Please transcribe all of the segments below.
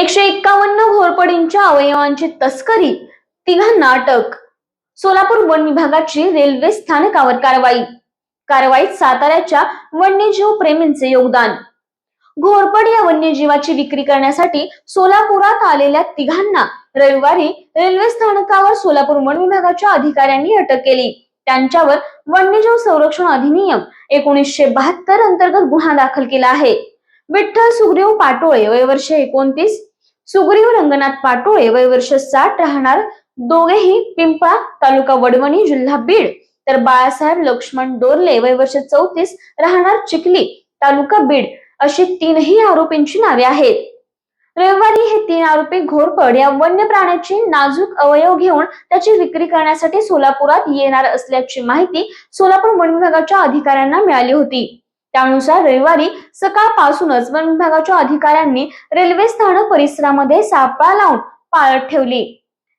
एकशे एक्कावन्न घोरपडींच्या अवयवांची तस्करी तिघांना अटक सोलापूर वन विभागाची रेल्वे स्थानकावर कारवाई. कारवाईत साताऱ्याच्या वन्यजीव प्रेमींचे योगदान. घोरपड या वन्यजीवाची विक्री करण्यासाठी सोलापुरात आलेल्या तिघांना रविवारी रेल्वे स्थानकावर सोलापूर वन विभागाच्या अधिकाऱ्यांनी अटक केली. त्यांच्यावर वन्यजीव संरक्षण अधिनियम एकोणीसशे बहात्तर अंतर्गत गुन्हा दाखल केला आहे. विठ्ठल सुग्रीव पाटोळे वय वर्ष एकोणतीस सुग्रीव रंगनाथ पाटोळे वय वर्ष साठ राहणार. दोघेही पिंपळा तालुका वडवणी जिल्हा बीड. तर बाळासाहेब लक्ष्मण डोरले वय वर्ष चौतीस राहणार चिखली तालुका बीड. अशी तीनही आरोपींची नावे आहेत. रविवारी हे तीन आरोपी घोरपड या वन्य प्राण्याची नाजूक अवयव घेऊन त्याची विक्री करण्यासाठी सोलापुरात येणार असल्याची माहिती सोलापूर वन विभागाच्या अधिकाऱ्यांना मिळाली होती. त्यानुसार रविवारी सकाळपासूनच वन विभागाच्या अधिकाऱ्यांनी रेल्वे स्थानक परिसरामध्ये सापळा लावून पाळत ठेवली.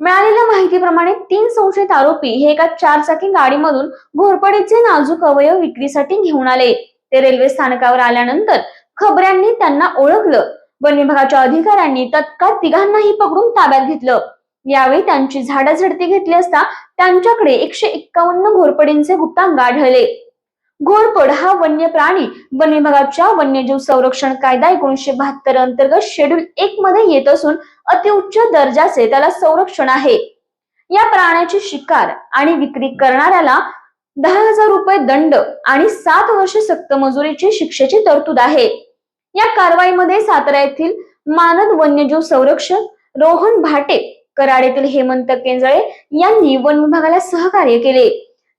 मिळालेल्या माहितीप्रमाणे तीन संशयित आरोपी हे एका चारचाकी गाडीमधून घोरपडीचे नाजूक अवयव विक्रीसाठी घेऊन आले. ते रेल्वे स्थानकावर आल्यानंतर खबऱ्यांनी त्यांना ओळखलं. वन विभागाच्या अधिकाऱ्यांनी तत्काळ तिघांनाही पकडून ताब्यात घेतलं. यावेळी त्यांची झाडाझडती घेतली असता त्यांच्याकडे एकशे एक्कावन्न घोरपडींचे गुप्तांग आढळले. घोरपड हा वन्य प्राणी वन विभागाच्या वन्यजीव संरक्षण कायदा एकोणीसशे बहात्तर अंतर्गत शेड्यूल एक मध्ये येत असून अतिउच्च दर्जाचे त्याला संरक्षण आहे. या प्राण्याची शिकार आणि विक्री करणाऱ्याला दहा हजार रुपये दंड आणि सात वर्ष सक्त मजुरीची शिक्षेची तरतूद आहे. या कारवाईमध्ये सातारा येथील मानद वन्यजीव संरक्षक रोहन भाटे कराड येथील हेमंत केंजळे यांनी वन विभागाला सहकार्य केले.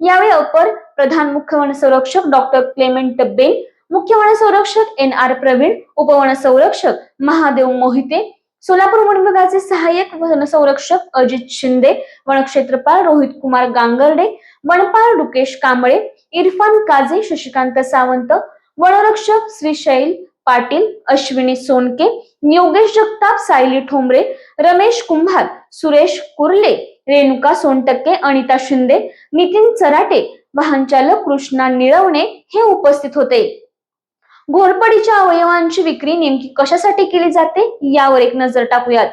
यावेळी अपर प्रधान मुख्य वन संरक्षक डॉक्टर क्लेमेंट बेल मुख्य वन संरक्षक एन आर प्रवीण उपवन संरक्षक महादेव मोहिते सोलापूर वन विभागाचे सहाय्यक वन संरक्षक अजित शिंदे वनक्षेत्रपाल रोहित कुमार गांगर्डे वनपाल रुकेश कांबळे इरफान काझे शशिकांत सावंत वनरक्षक श्रीशैल पाटील अश्विनी सोनके योगेश जगताप सायली ठोंबरे रमेश कुंभार सुरेश कुर्ले रेणुका सोनटक्के अनिता शिंदे नितीन चराटे वाहनचालक कृष्णा निळवणे हे उपस्थित होते. घोरपडीच्या अवयवांची विक्री नेमकी कशासाठी केली जाते यावर एक नजर टाकूयात.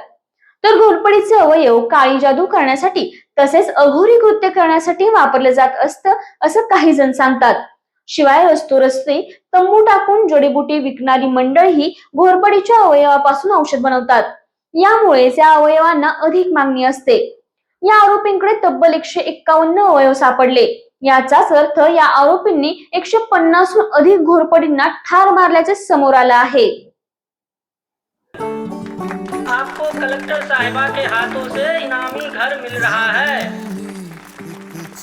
तर घोरपडीचे अवयव काळी जादू करण्यासाठी तसेच अघोरी कृत्य करण्यासाठी वापरले जात असतं असं काही जण सांगतात. शिवाय रस्तो रस्ते तंबू टाकून जडीबुटी विकणारी मंडळी घोरपडीच्या अवयवापासून औषध बनवतात. यामुळे या अवयवांना अधिक मागणी असते. या आरोपींकडे तब्बल एकशे एक्कावन्न अवयव सापडले. याचाच अर्थ या आरोपींनी एकशे पन्नासहून अधिक घोरपडींना ठार मारल्याचे समोर आलं आहे. आपको कलेक्टर साहिबा के हाथों से इनामी घर मिल रहा है।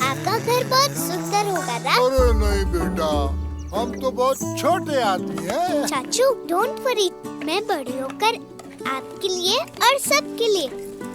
आपका घर बहुत सुंदर होगा ना? अरे नहीं बेटा हम तो बहुत छोटे आदमी हैं। चाचू डोंट वरी मैं बड़ी होकर आपके लिए और सबके लिए